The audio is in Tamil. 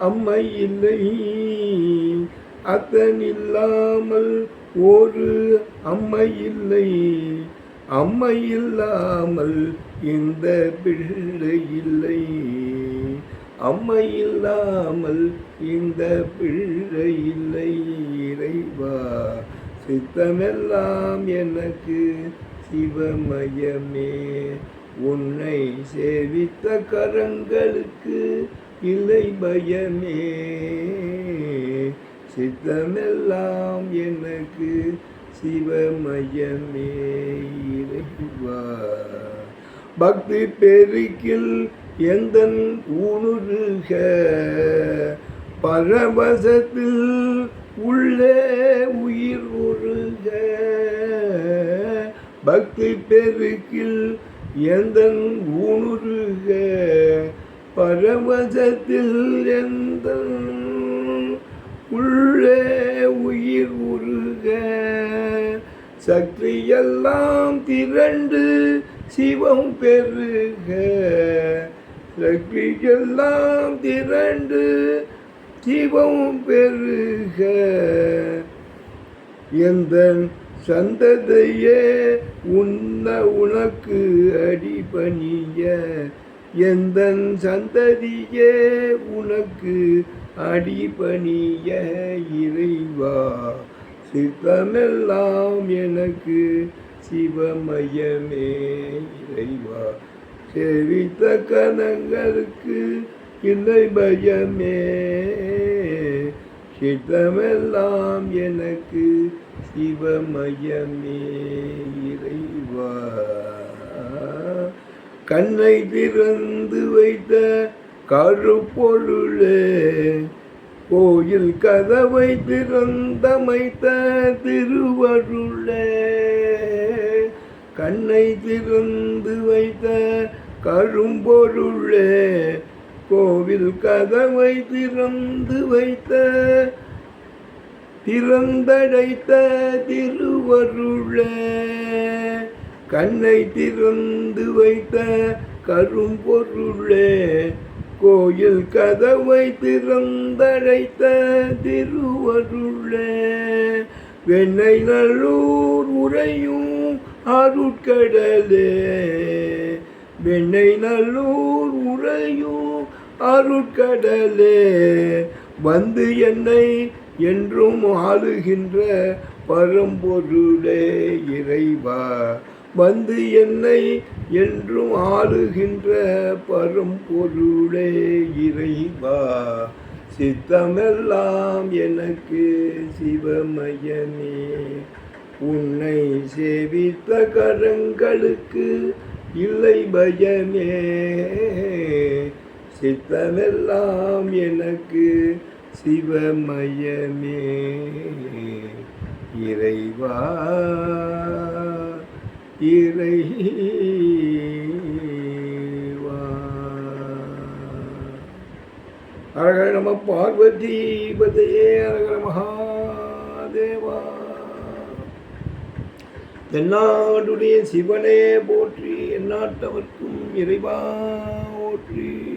அம்மை இல்லை அத்தன் இல்லாமல் ஒரு அம்மை இல்லை அம்மை இல்லாமல் இந்த பிள்ளை இல்லை அம்மை இல்லாமல் இந்த பிள்ளை இல்லை இறைவா சித்தமெல்லாம் எனக்கு சிவமயமே. உன்னை சேவித்த கரங்களுக்கு இல்லை பயமே. சித்தமெல்லாம் எனக்கு சிவமயமே. இறைவா பக்தி பெருக்கில் எந்த ஊனுருக. பரவசத்தில் உள்ளே உயிர் உருக. பக்தி பெருக்கில் எந்த ஊனுருக பரவசத்தில் எந்த உள்ளே உயிர் உருக? சக்தியெல்லாம் திரண்டு சிவம் பெருக. சக்தியெல்லாம் திரண்டு சிவம் பெருக. எந்தன் சந்ததையே உன்ன உனக்கு அடிபணிய. எந்த சந்ததியே உனக்கு அடிபணிய இறைவா. சித்தமெல்லாம் எனக்கு சிவமயமே இறைவா. சேவித்த கணங்களுக்கு இல்லை பயமே சித்தமெல்லாம் எனக்கு சிவமயமே இறைவா. கண்ணை திறந்து வைத்த கருப்பொருளே கோயில் கதவை திறந்தமைத்த திருவருளே. கண்ணை திறந்து வைத்த கரும்பொருளே கோவில் கதவை திறந்து வைத்த திறந்தடைத்த திருவருளே. கண்ணை திறந்து வைத்த கரும்பொருளே. கோயில் கதவை திறந்தடைத்த திருவருளே. வெண்ணை நல்லூர் உரையும் அருட்கடலே. வெண்ணை நல்லூர் உரையும் அருட்கடலே. வந்து என்னை என்றும் ஆளுகின்ற பரம்பொருளே இறைவா. வந்து என்னை என்றும் ஆளுகின்ற பரம்பொருளே இறைவா. சித்தமெல்லாம் எனக்கு சிவமயமே. உன்னை சேவித்த கரங்களுக்கு இல்லை பயமே. சித்தமெல்லாம் எனக்கு சிவமயமே. இறைவா இறைவா. அரகர நம பார்வதி பதையே அரகர மகாதேவா. தென்னாடுடைய சிவனே போற்றி எந்நாட்டவர்க்கும் இறைவா போற்றி.